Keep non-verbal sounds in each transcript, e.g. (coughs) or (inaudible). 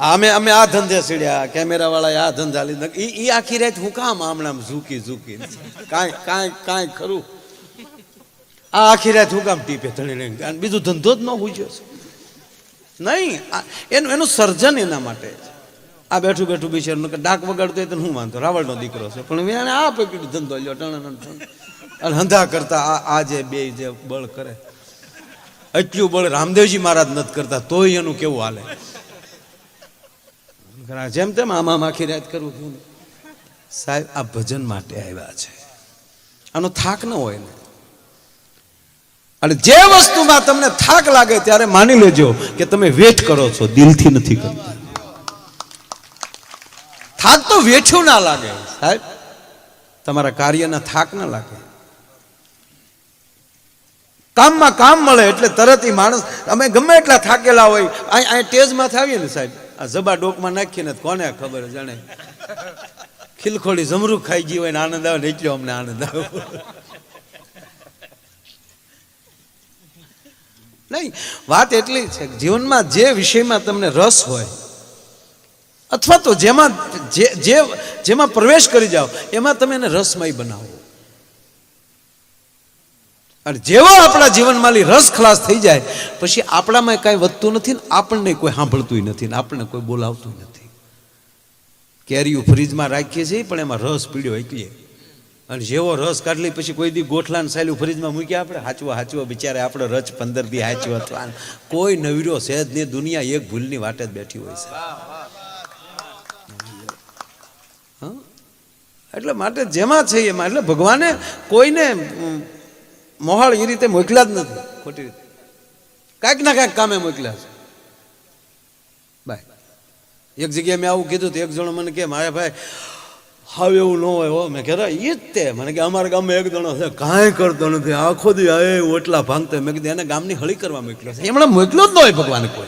અમે અમે આ ધંધે સીડ્યા કેમેરા વાળા આ ધંધા લીધા. એ એ આખી રાત હું કામ આમણામ ઝૂકી ઝૂકી. કાંઈ કાંઈ કાંઈ ખરું. આ આખી રાત હું કામ ટીપે લઈને અને બીજું ધંધો જ ન છે. નહીં એનું એનું સર્જન એના માટે આ બેઠું બેઠું બિચારું કે ડાક વગાડતો હોય તો હું વાંધો? રાવળનો દીકરો છે. પણ એને આ પકડ્યું ધંધો લ્યો ટણ. અને હંધા કરતા આ આ જે બે જે બળ કરે. એટલું બળ રામદેવજી મહારાજ નથી કરતા, તોય એનું કેવું હાલે? જેમ તેમ આમાં માખી રાત કરવું છું. સાહેબ, આ ભજન માટે આવ્યા છે. આનો થાક ન હોય ને. અને જે વસ્તુમાં તમને થાક લાગે ત્યારે માની લેજો કે તમે વેઠ કરો છો, દિલથી નથી કરતા. થાક તો વેઠ્યું ના લાગે, સાહેબ. તમારા કાર્યના થાક ના લાગે. કામમાં કામ મળે એટલે તરત ઈ માણસ, અમે ગમે એટલા થાકેલા હોય અહીં ટેજમાં થાવીએ ને સાહેબ. આ જબા ડોકમાં નાખીને કોને ખબર જાણે? ખીલખોડી જમરૂખ ખાઈ ગઈ હોય ને આનંદ આવે ને અમને આનંદ આવે. નહીં, વાત એટલી છે જીવનમાં જે વિષયમાં તમને રસ હોય, અથવા તો જેમાં જે જેમાં પ્રવેશ કરી જાઓ, એમાં તમે એને રસમય બનાવો. અને જેવો આપણા જીવનમાંથી રસ ખલાસ થઈ જાય, પછી આપણામાં કાંઈ વધતું નથી ને આપણને કોઈ સાંભળતું નથી ને આપણને કોઈ બોલાવતું નથી. કેરીઓ ફ્રીજમાં રાખીએ છીએ પણ એમાં રસ પીડ્યો એકલીએ અને જેવો રસ કાઢલી પછી કોઈ દી ગોઠલાને સાયલું ફ્રીજમાં મૂક્યા આપણે, હાચવો હાચવો બિચારે આપણો રચ પંદર દી હાચવો કોઈ નવીરો સહેજ ને દુનિયા એક ભૂલની વાટે જ બેઠી હોય છે? એટલે માટે જેમાં છે એમાં, એટલે ભગવાને કોઈને મોહાળ એ રીતે મોકલ્યા જ નથી. ખોટી રીતે. કાંઈક ના કાંઈક કામે મોકલ્યા છે. બાય. એક જગ્યાએ મેં આવું કીધું તો એક જણો મને કે મારે ભાઈ, હાવ એવું ન હોય હો. મેં કહેતા એ જ તે. મને કે, અમારા ગામમાં એક જણો છે, કાંઈ કરતો નથી. આખો દી આ એ ઓટલા ભાંગતો મેં કીધું, એને ગામની હળી કરવા મોકલ્યો છે. એમણે મોકલ્યો જ ન હોય ભગવાન કોઈ.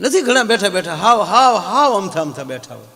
નથી ઘણા બેઠા બેઠા, હાવ હાવ હાવ અમથા અમથા બેઠા હોય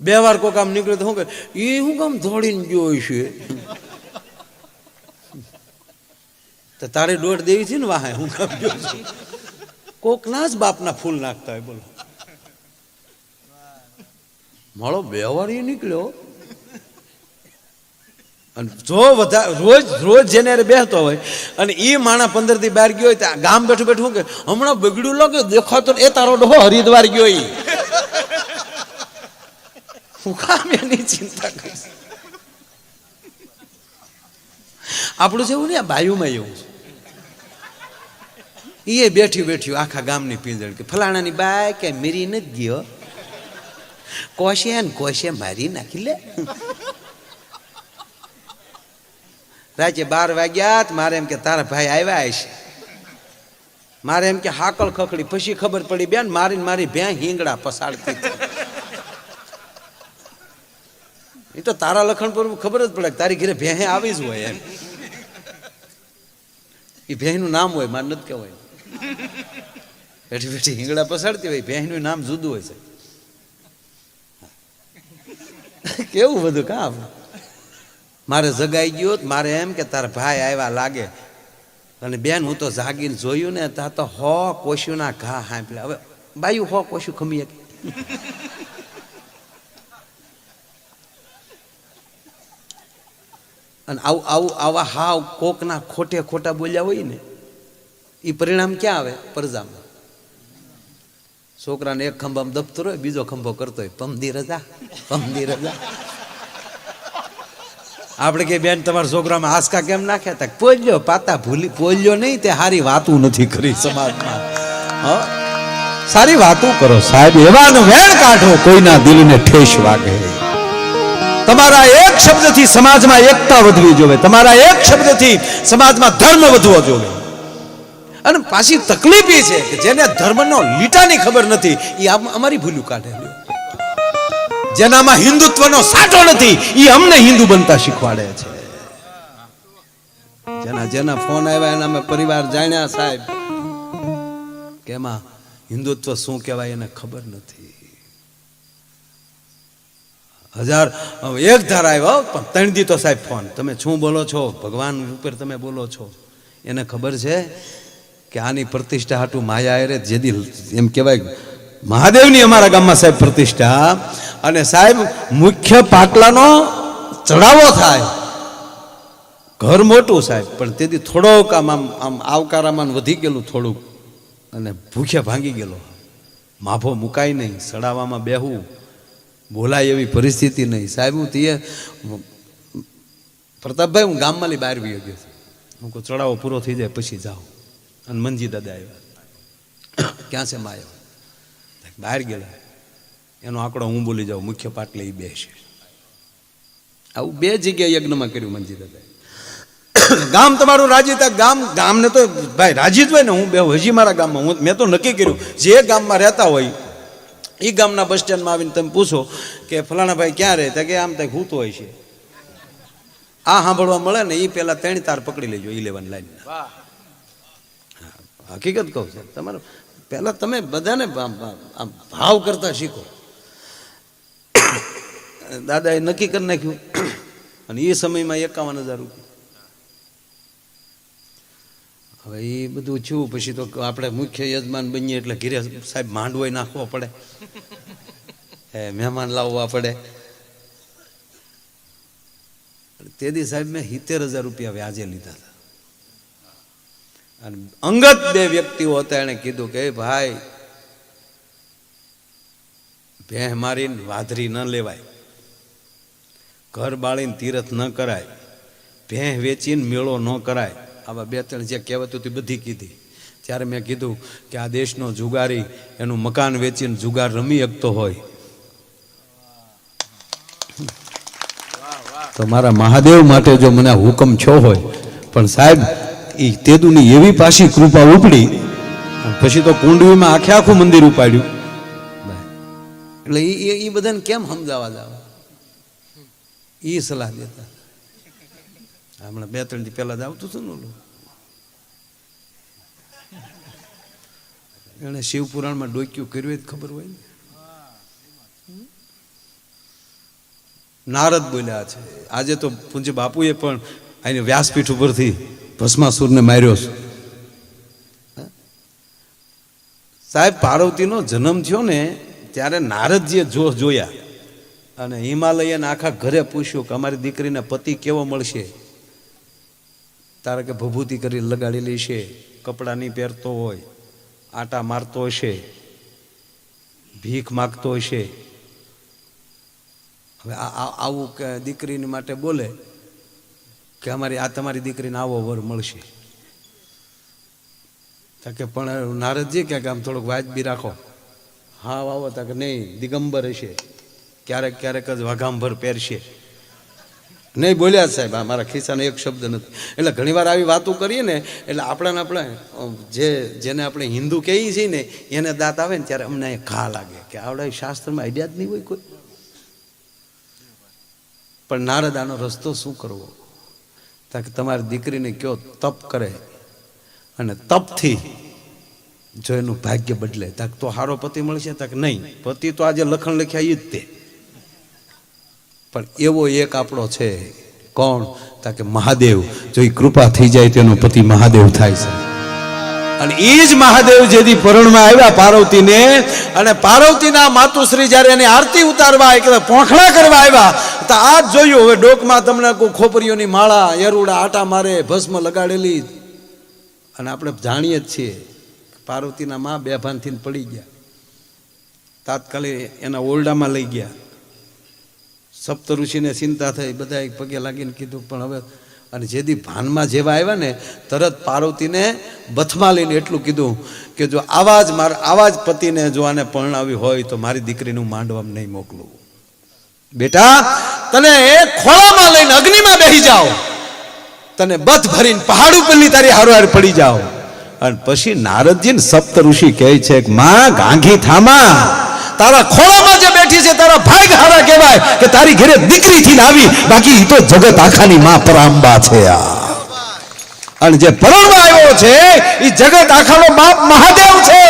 બે વાર કોક આમ નીકળે તો શું કે એ હું કામ દોડીને ગયો છે. તો તારે દોઢ દેવી છે ને વાહે, હું કામ ગયો છું. કોકના જ બાપના ફૂલ નાખતા હોય, બોલો. મારો બે એ નીકળ્યો. અને જો વધારે રોજ રોજ જેને બેહતો હોય, અને એ માણા પંદરથી બહાર ગયો હોય ગામ બેઠું બેઠું કે હમણાં બગડ્યું લાગે, દેખાતો એ તારો ડોહો હરિદ્વાર ગયો ઈ. હું કામ એની ચિંતા કરીશ આપણું જેવું ને આ બાયુમાં એવું છે. એ બેઠ્યું બેઠ્યું આખા ગામની પીંજણ કે ફલાણાની બાય કે મીરી નથી ગયો. કોશે ને કોશે મારી નાખી લે. રાતે બાર વાગ્યા મારે એમ કે તારા ભાઈ આવ્યા હશે. મારે એમ કે હાકલ ખખડી, પછી ખબર પડી બેન, મારીને મારી ભ્યાં હિંગડા પસાડતી. એ તો તારા લખણ પર ખબર જ પડે તારી ઘરે ભેહે આવી જ હોય એમ. એ ભેહનું નામ હોય, મારે નથી કહેવાય. બેઠી બેઠી હિંગડા પસાડતી હોય ભેહનું નામ જુદું હોય છે કેવું બધું કામ? મારે જગાઈ ગયો મારે એમ કે તારા ભાઈ આવ્યા લાગે. અને બેન, હું તો જાગીને જોયું ને, ત્યાં તો હો કોશ્યુના ઘા હાંપલે હવે બાયું હો કોશ્યું ખમી શકે. અને આવું આવું, આવા હાવ કોકના ખોટે ખોટા બોલ્યા હોય ને એ પરિણામ ક્યાં આવે? પરજામાં. છોકરાને એક ખંભામાં દફતર હોય, બીજો ખંભો કરતો હોય પમદી રજા પમદી રજા. આપણે કે, બેન, તમારા છોકરામાં આસકા કેમ નાખ્યા તા? પોલ્યો, પાતા ભૂલી, પોલ્યો નહીં, તે સારી વાતું નથી કરી સમાજમાં. હ? સારી વાતું કરો સાહેબ એવાનો વેણ કાઢો, કોઈના દિલને ઠેસ વાગે. તમારા એક શબ્દથી સમાજમાં એકતા વધવી જોવે. તમારા એક શબ્દથી સમાજમાં ધર્મ વધવો જોવે. અને પાછી તકલીફ એ છે કે જેને ધર્મનો લીટાની ખબર નથી એ અમારી ભૂલું કાઢે જેનામાં હિન્દુત્વનો સાટો નથી એ અમને હિન્દુ બનતા શીખવાડે છે. જેના જેના ફોન આવ્યા એના અમે પરિવાર જાણ્યા સાહેબ કેમાં હિન્દુત્વ શું કહેવાય એને ખબર નથી. હજાર એક ધાર આવ્યો પણ ત્રણ દી તો સાહેબ ફોન. તમે શું બોલો છો? ભગવાન ઉપર તમે બોલો છો. એને ખબર છે કે આની પ્રતિષ્ઠા હાટું માયા અરે જેદી એમ કહેવાય મહાદેવની અમારા ગામમાં સાહેબ પ્રતિષ્ઠા. અને સાહેબ, મુખ્ય પાટલાનો ચડાવો થાય. ઘર મોટું સાહેબ, પણ તેથી થોડોક આમ આમ આમ આવકારામાં વધી ગયેલું થોડુંક. અને ભૂખ્યા ભાંગી ગયેલો. માભો મુકાય નહીં સડાવામાં બેહવું બોલાય એવી પરિસ્થિતિ નહીં. સાહેબ હું તે પ્રતાપભાઈ હું ગામમાંથી બહાર બી ગયો છું. હું કહું ચડાવો પૂરો થઈ જાય પછી જાઓ. અને મંજી દાદા આવ્યા. ક્યાં છે માયો? બહાર ગયેલા. એનો આંકડો હું બોલી જાઉં મુખ્ય પાટલે એ બે છે. આવું બે જગ્યાએ યજ્ઞમાં કર્યું મંજી દાદાએ. ગામ તમારું રાજી ત્યાં ગામ ગામને તો ભાઈ રાજી જ હોય ને હું બે હજી મારા ગામમાં હું મેં તો નક્કી કર્યું જે ગામમાં રહેતા હોય એ ગામના બસ સ્ટેન્ડમાં આવીને તમે પૂછો કે ફલાણા ભાઈ ક્યાં રહે? તો કે આમ ત્યાં હૂતો હોય છે. આ સાંભળવા મળે ને એ પહેલાં ત્રણ તાર પકડી લેજો ઇલેવન લાઈન હકીકત કહું છું. તમારે પહેલાં તમે બધાને ભાવ કરતા શીખો. (coughs) દાદાએ નક્કી કરી નાખ્યું. (coughs) અને એ સમયમાં એકાવન હજાર રૂપિયા. હવે એ બધું થયું, પછી તો આપણે મુખ્ય યજમાન બનીએ એટલે ઘીરે સાહેબ માંડવો નાખવો પડે. હે, મહેમાન લાવવા પડે. તેથી સાહેબ મેં સિત્તેર હજાર રૂપિયા વ્યાજે લીધા હતા. અને અંગત બે વ્યક્તિઓ હતા, એણે કીધું કે ભાઈ ભેહ મારીને વાધરી ન લેવાય. ઘર બાળીને તીરથ ન કરાય. ભેહ વેચીને મેળો ન કરાય. આવા બે ત્રણ જે કહેવત હતી બધી કીધી. ત્યારે મેં કીધું કે આ દેશનો જુગારી, એનું મકાન વેચીને જુગાર રમી શકતો હોય. તો મારા મહાદેવ માટે જો મને હુકમ છો હોય, પણ સાહેબ એ તેદુની એવી પાછી કૃપા ઉપડી પછી તો કુંડવીમાં આખે આખું મંદિર ઉપાડ્યું. એટલે એ બધાને કેમ સમજાવવા જાવ? એ સલાહ દેતા. હમણાં બે ત્રણ દી પહેલા જ આવતું હતું ને ઓલું. એણે શિવપુરાણમાં ડોક્યું કર્યું એ જ ખબર હોય ને. નારદ બોલ્યા છે. આજે તો પૂંજ બાપુએ પણ અહીં વ્યાસપીઠ ઉપરથી ભસ્માસુરને માર્યો છે? સાહેબ, પાર્વતીનો જન્મ થયો ને ત્યારે નારદજીએ જો જોયા. અને હિમાલયન આખા ઘરે પૂછ્યું કે અમારી દીકરીને પતિ કેવો મળશે? તારે કે ભભૂતિ કરી લગાડેલી છે, કપડાં નહીં પહેરતો હોય, આટા મારતો હશે, ભીખ માગતો હશે. હવે આવું કે દીકરીની માટે બોલે કે અમારી આ તમારી દીકરીને આવો વર મળશે. કે પણ નારદજી કે આમ થોડુંક વાજબી રાખો. હા આવો, તા કે નહીં, દિગંબર હશે. ક્યારેક ક્યારેક જ વાઘાંભર પહેરશે. નહીં બોલ્યા સાહેબ મારા ખિસ્સાનો એક શબ્દ નથી. એટલે ઘણીવાર આવી વાતો કરીએ ને, એટલે આપણાને આપણે જે, જેને આપણે હિન્દુ કહીએ છીએ ને, એને દાંત આવે ને ત્યારે અમને ઘા લાગે કે આવડે શાસ્ત્રમાં આઈડિયા જ નહીં હોય કોઈ. પણ નારદાનો રસ્તો શું કરવો? તાકે તમારી દીકરીને કયો તપ કરે અને તપથી જો એનું ભાગ્ય બદલે. તાક તો હારો પતિ મળશે? તાક નહીં. પતિ તો આજે લખણ લખ્યા એ જ તે. પણ એવો એક આપણો છે, કોણ? તાકે મહાદેવ, જો એ કૃપા થઈ જાય તેનો પતિ મહાદેવ થાય છે. અને એ જ મહાદેવ જેથી પરણમાં આવ્યા પાર્વતીને, અને પાર્વતીના માતુશ્રી જ્યારે એની આરતી ઉતારવા એટલે પોખડા કરવા આવ્યા, તો આ જ જોયું, હવે ડોકમાં તમને કોઈ ખોપરીઓની માળા, એરુડા, આટા મારે, ભસ્મ લગાડેલી. અને આપણે જાણીએ જ છીએ, પાર્વતીના મા બેભાનથી પડી ગયા. તાત્કાલિક એના ઓરડામાં લઈ ગયા. સપ્ત ઋષિને ચિંતા થઈ, બધા પગે લાગીને કીધું, પણ હવે, અને જેથી ભાનમાં જેવા આવ્યા ને, તરત પાર્વતીને બથમાં લઈને એટલું કીધું કે, જો આવા જ મારા આવા જ પતિને જો આને પરણાવી હોય, તો મારી દીકરીનું માંડવામાં નહીં મોકલું. બેટા, તને એ ખોળામાં લઈને અગ્નિમાં બેસી જાઓ. તને બથ ભરીને પહાડ ઉપરની તારી હારોહાર પડી જાઓ. અને પછી નારદજી ને સપ્ત ઋષિ કહે છે કે, માં ગાંધી થામા. તારા ખોળામાં જે બેઠી છે, તારા ભાગ હારા કહેવાય કે તારી ઘરે દીકરી થી આવી બાકી તો જગત આખાની માં પરાંબા છે આ. અને જે પરણવા આવ્યો છે એ જગત આખાનો બાપ મહાદેવ છે.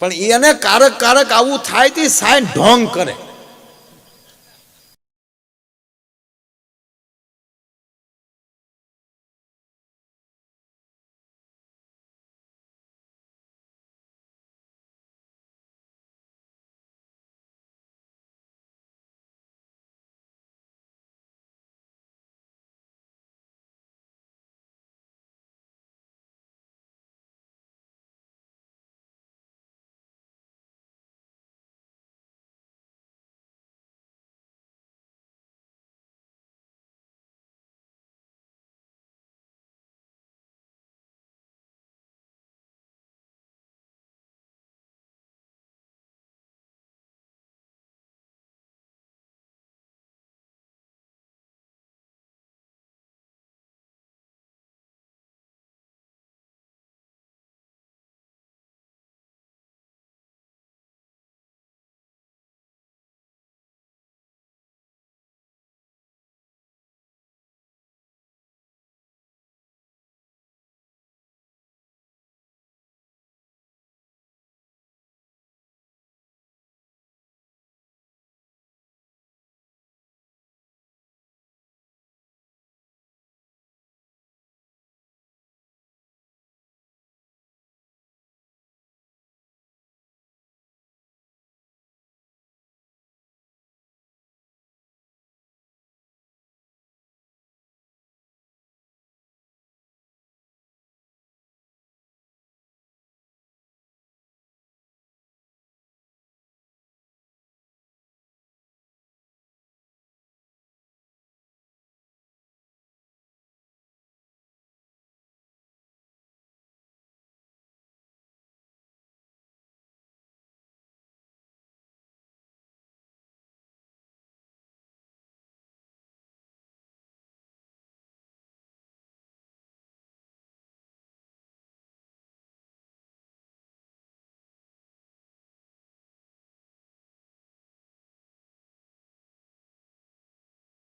પણ એને કારક કારક આવું થાય તે સાઈન ઢોંગ કરે.